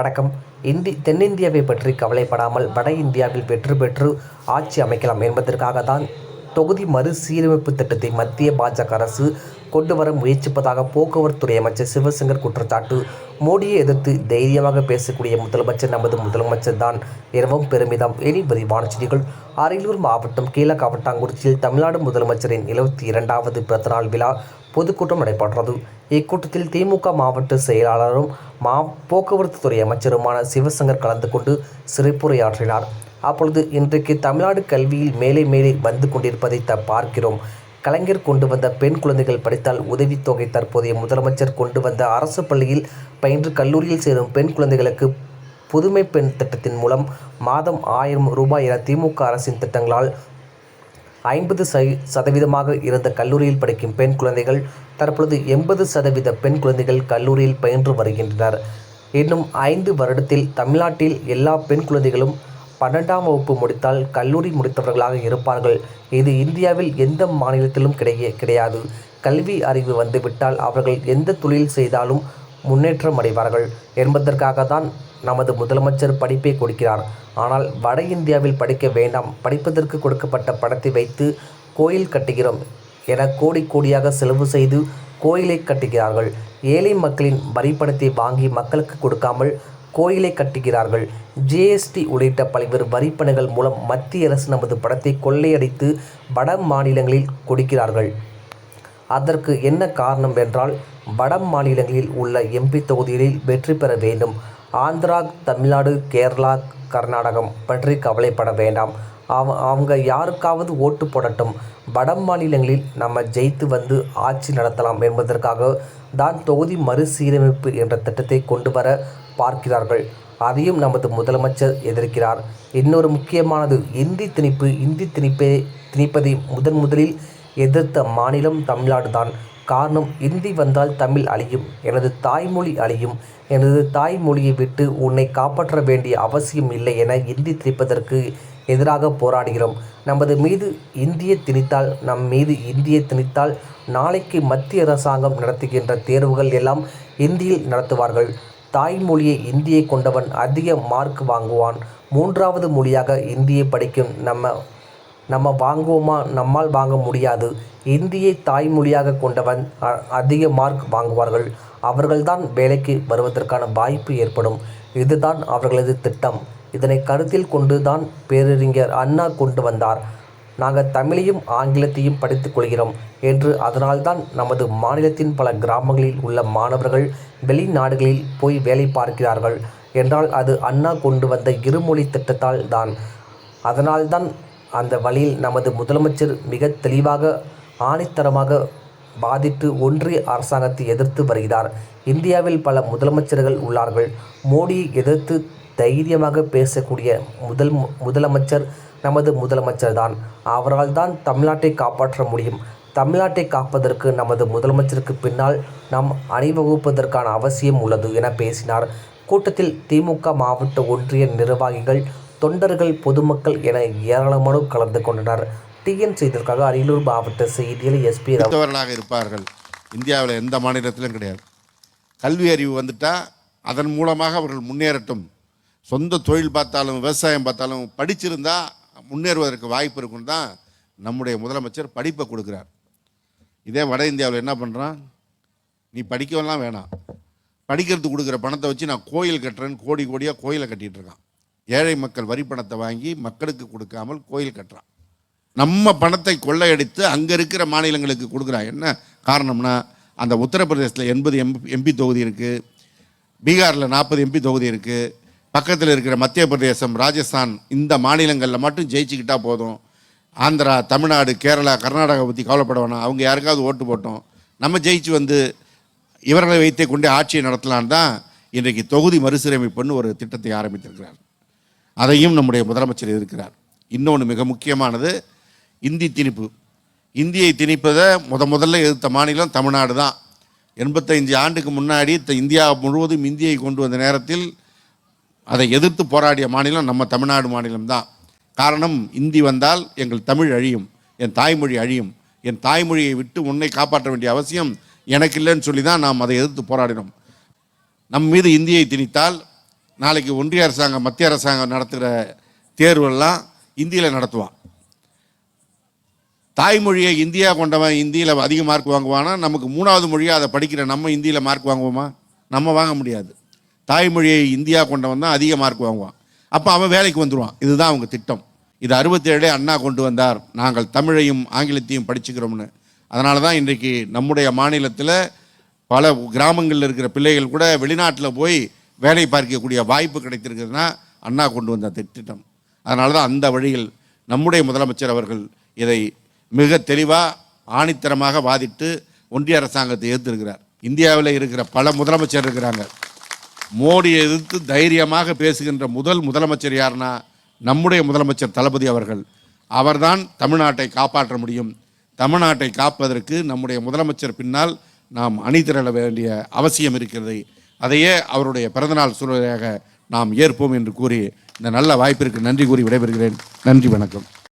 வணக்கம். இந்தி தென்னிந்தியாவை பற்றி கவலைப்படாமல் வட இந்தியாவில் வெற்றி பெற்று ஆட்சி அமைக்கலாம் என்பதற்காக தான் தொகுதி மறுசீரமைப்பு திட்டத்தை மத்திய பாஜக அரசு கொண்டு வர முயற்சிப்பதாக போக்குவரத்துறை அமைச்சர் சிவசங்கர் குற்றச்சாட்டு. மோடியை எதிர்த்து தைரியமாக பேசக்கூடிய முதலமைச்சர் நமது முதலமைச்சர் தான் எனவும் பெருமிதம். இனி விரிவான செய்திகள். அரியலூர் மாவட்டம் கீழக்காவட்டாங்குறிச்சியில் தமிழ்நாடு முதலமைச்சரின் எழுபத்தி இரண்டாவது பிறந்தநாள் விழா பொதுக்கூட்டம் நடைபெற்றது. இக்கூட்டத்தில் திமுக மாவட்ட செயலாளரும் மா போக்குவரத்து துறை அமைச்சருமான சிவசங்கர் கலந்து கொண்டு சிறப்புரையாற்றினார். அப்பொழுது இன்றைக்கு தமிழ்நாடு கல்வியில் மேலே மேலே வந்து கொண்டிருப்பதை த பார்க்கிறோம். கலைஞர் கொண்டு வந்த பெண் குழந்தைகள் படித்தால் உதவித்தொகை தற்போதைய முதலமைச்சர் கொண்டு வந்த அரசு பள்ளியில் பயின்று கல்லூரியில் சேரும் பெண் குழந்தைகளுக்கு புதுமை பெண் திட்டத்தின் மூலம் மாதம் ஆயிரம் ரூபாய் என திமுக அரசின் திட்டங்களால் ஐம்பது சை சதவீதமாக இருந்த கல்லூரியில் படிக்கும் பெண் குழந்தைகள் தற்பொழுது எண்பது சதவீத பெண் குழந்தைகள் கல்லூரியில் பயின்று வருகின்றனர். இன்னும் ஐந்து வருடத்தில் தமிழ்நாட்டில் எல்லா பெண் குழந்தைகளும் பன்னெண்டாம் வகுப்பு முடித்தால் கல்லூரி முடித்தவர்களாக இருப்பார்கள். இது இந்தியாவில் எந்த மாநிலத்திலும் கிடைய கிடையாது. கல்வி அறிவு வந்துவிட்டால் அவர்கள் எந்த தொழில் செய்தாலும் முன்னேற்றம் அடைவார்கள் என்பதற்காக தான் நமது முதலமைச்சர் படிப்பை கொடுக்கிறார். ஆனால் வட இந்தியாவில் படிக்க வேண்டாம். படிப்பதற்கு கொடுக்கப்பட்ட பணத்தை வைத்து கோயில் கட்டுகிறோம் என கோடி கோடியாக செலவு செய்து கோயிலை கட்டுகிறார்கள். ஏழை மக்களின் வரிப்பணத்தை வாங்கி மக்களுக்கு கொடுக்காமல் கோயிலை கட்டுகிறார்கள். ஜிஎஸ்டி உள்ளிட்ட பல்வேறு வரிப்பணங்கள் மூலம் மத்திய அரசு நமது பணத்தை கொள்ளையடித்து வட மாநிலங்களில் கொடுக்கிறார்கள். அதற்கு என்ன காரணம் என்றால் வட மாநிலங்களில் உள்ள எம்பி தொகுதிகளில் வெற்றி பெற வேண்டும். ஆந்திரா தமிழ்நாடு கேரளா கர்நாடகம் பற்றி கவலைப்பட வேண்டாம். அவ அவங்க யாருக்காவது ஓட்டு போடட்டும். வட மாநிலங்களில் நம்ம ஜெயித்து வந்து ஆட்சி நடத்தலாம் என்பதற்காக தான் தொகுதி மறுசீரமைப்பு என்ற திட்டத்தை கொண்டு வர பார்க்கிறார்கள். அதையும் நமது முதலமைச்சர் எதிர்க்கிறார். இன்னொரு முக்கியமானது இந்தி திணிப்பு இந்தி திணிப்பை திணிப்பதை முதன் முதலில் எதிர்த்த மாநிலம் தமிழ்நாடு தான் காரணம் இந்தி வந்தால் தமிழ் அழியும் எனது தாய்மொழி அழியும் எனது தாய்மொழியை விட்டு உன்னை காப்பாற்ற வேண்டிய அவசியம் இல்லை என இந்தி திணிப்பதற்கு எதிராக போராடுகிறோம். நமது மீது இந்திய திணித்தால் நம் மீது இந்திய திணித்தால் நாளைக்கு மத்திய அரசாங்கம் நடத்துகின்ற தேர்வுகள் எல்லாம் இந்தியில் நடத்துவார்கள். தாய்மொழியை இந்தியை கொண்டவன் அதிக மார்க் வாங்குவான். மூன்றாவது மொழியாக இந்தியை படிக்கும் நம்ம நம்ம வாங்குவோமா? நம்மால் வாங்க முடியாது. இந்தியை தாய்மொழியாக கொண்டவன் அ- அதிக மார்க் வாங்குவார்கள். அவர்கள்தான் வேலைக்கு வருவதற்கான வாய்ப்பு ஏற்படும். இதுதான் அவர்களது திட்டம். இதனை கருத்தில் கொண்டு தான் பேரறிஞர் அண்ணா கொண்டு வந்தார். நாங்கள் தமிழையும் ஆங்கிலத்தையும் படித்துக் கொள்கிறோம் என்று அதனால்தான் நமது மாநிலத்தின் பல கிராமங்களில் உள்ள மாணவர்கள் வெளிநாடுகளில் போய் வேலை பார்க்கிறார்கள். என்றால் அது அண்ணா கொண்டு வந்த இருமொழி திட்டத்தால் தான். அதனால்தான் அந்த வழியில் நமது முதலமைச்சர் மிக தெளிவாக ஆணித்தரமாக பாதித்து ஒன்றிய அரசாங்கத்தை எதிர்த்து வருகிறார். இந்தியாவில் பல முதலமைச்சர்கள் உள்ளார்கள். மோடியை எதிர்த்து தைரியமாக பேசக்கூடிய முதல் மு- முதலமைச்சர் நமது முதலமைச்சர் தான் அவரால் தான் தமிழ்நாட்டை காப்பாற்ற முடியும். தமிழ்நாட்டை காப்பதற்கு நமது முதலமைச்சருக்கு பின்னால் நாம் அணிவகுப்பதற்கான அவசியம் உள்ளது என பேசினார். கூட்டத்தில் திமுக மாவட்ட ஒன்றிய நிர்வாகிகள் தொண்டர்கள் பொதுமக்கள் என ஏராளமானோர் கலந்து கொண்டனர். டிஎன் செய்திற்காக அரியலூர் மாவட்ட செய்தியில் எஸ்பி ரவர்களாக இருப்பார்கள். இந்தியாவில் எந்த மாநிலத்திலும் கிடையாது. கல்வி அறிவு வந்துட்டால் அதன் மூலமாக அவர்கள் முன்னேறட்டும். சொந்த தொழில் பார்த்தாலும் விவசாயம் பார்த்தாலும் படிச்சிருந்தால் முன்னேறுவதற்கு வாய்ப்பு இருக்கும் தான் நம்முடைய முதலமைச்சர் படிப்பை கொடுக்குறார். இதே வட இந்தியாவில் என்ன பண்ணுறான் நீ படிக்கவெல்லாம் வேணாம். படிக்கிறதுக்கு கொடுக்குற பணத்தை வச்சு நான் கோயில் கட்டுறேன்னு கோடி கோடியாக கோயிலை கட்டிகிட்டு இருக்கான். ஏழை மக்கள் வரி பணத்தை வாங்கி மக்களுக்கு கொடுக்காமல் கோயில் கட்டுறான். நம்ம பணத்தை கொள்ளையடித்து அங்கே இருக்கிற மாநிலங்களுக்கு கொடுக்குறான் என்ன காரணம்னா அந்த உத்தரப்பிரதேசத்தில் எண்பது எம் எம்பி தொகுதி இருக்குது பீகாரில் நாற்பது எம்பி தொகுதி இருக்குது பக்கத்தில் இருக்கிற மத்திய பிரதேசம் ராஜஸ்தான் இந்த மாநிலங்களில் மட்டும் ஜெயிச்சுக்கிட்டால் போதும். ஆந்திரா தமிழ்நாடு கேரளா கர்நாடகா பற்றி கவலைப்பட வேணாம். அவங்க யாருக்காவது ஓட்டு போட்டோம். நம்ம ஜெயிச்சு வந்து இவர்களை வைத்தே கொண்டே ஆட்சியை நடத்தலான் தான் இன்றைக்கு தொகுதி மறுசீரமைப்புன்னு ஒரு திட்டத்தை ஆரம்பித்திருக்கிறார். அதையும் நம்முடைய முதலமைச்சர் இருக்கிறார் இன்னொன்று மிக முக்கியமானது இந்தி திணிப்பு. இந்தியை திணிப்பதை முத முதல்ல எதிர்த்த மாநிலம் தமிழ்நாடு தான். எண்பத்தைந்து ஆண்டுக்கு முன்னாடி த- இந்தியா முழுவதும் இந்தியை கொண்டு வந்த நேரத்தில் அதை எதிர்த்து போராடிய மாநிலம் நம்ம தமிழ்நாடு மாநிலம்தான் காரணம் இந்தி வந்தால் எங்கள் தமிழ் அழியும் என் தாய்மொழி அழியும். என் தாய்மொழியை விட்டு உன்னை காப்பாற்ற வேண்டிய அவசியம் எனக்கு இல்லைன்னு சொல்லி தான் நாம் அதை எதிர்த்து போராடினோம். நம் மீது இந்தியை திணித்தால் நாளைக்கு ஒன்றிய அரசாங்கம் மத்திய அரசாங்கம் நடத்துகிற தேர்வெல்லாம் இந்தியில் நடத்துவான். தாய்மொழியை இந்தியா கொண்டவன் இந்தியில் அதிக மார்க் வாங்குவானா? நமக்கு மூணாவது மொழியாக அதை படிக்கிற நம்ம இந்தியில் மார்க் வாங்குவோமா? நம்ம வாங்க முடியாது. தாய்மொழியை இந்தியா கொண்டவன் தான் அதிக மார்க் வாங்குவான். அப்போ அவன் வேலைக்கு வந்துடுவான் இதுதான் அவங்க திட்டம். இது அறுபத்தேழே அண்ணா கொண்டு வந்தார். நாங்கள் தமிழையும் ஆங்கிலத்தையும் படிச்சுக்கிறோம்னு. அதனால தான் இன்றைக்கு நம்முடைய மாநிலத்தில் பல கிராமங்களில் இருக்கிற பிள்ளைகள் கூட வெளிநாட்டில் போய் வேலை பார்க்கக்கூடிய வாய்ப்பு கிடைத்திருக்குதுன்னா அண்ணா கொண்டு வந்த திட்டம். அதனால தான் அந்த வழியில் நம்முடைய முதலமைச்சர் அவர்கள் இதை மிக தெளிவாக ஆணித்தரமாக வாதிட்டு ஒன்றிய அரசாங்கத்தை எதிர்த்திருக்கிறார். இந்தியாவில் இருக்கிற பல முதலமைச்சர் இருக்கிறாங்க. மோடியை எதிர்த்து தைரியமாக பேசுகின்ற முதல் முதலமைச்சர் யாருன்னா நம்முடைய முதலமைச்சர் தளபதி அவர்கள். அவர்தான் தமிழ்நாட்டை காப்பாற்ற முடியும். தமிழ்நாட்டை காப்பதற்கு நம்முடைய முதலமைச்சர் பின்னால் நாம் அணி திரள வேண்டிய அவசியம் இருக்கிறது அதையே அவருடைய பிறந்தநாள் சூழ்நிலையாக நாம் ஏற்போம் என்று கூறி இந்த நல்ல வாய்ப்பிற்கு நன்றி கூறி விடைபெறுகிறேன். நன்றி வணக்கம்.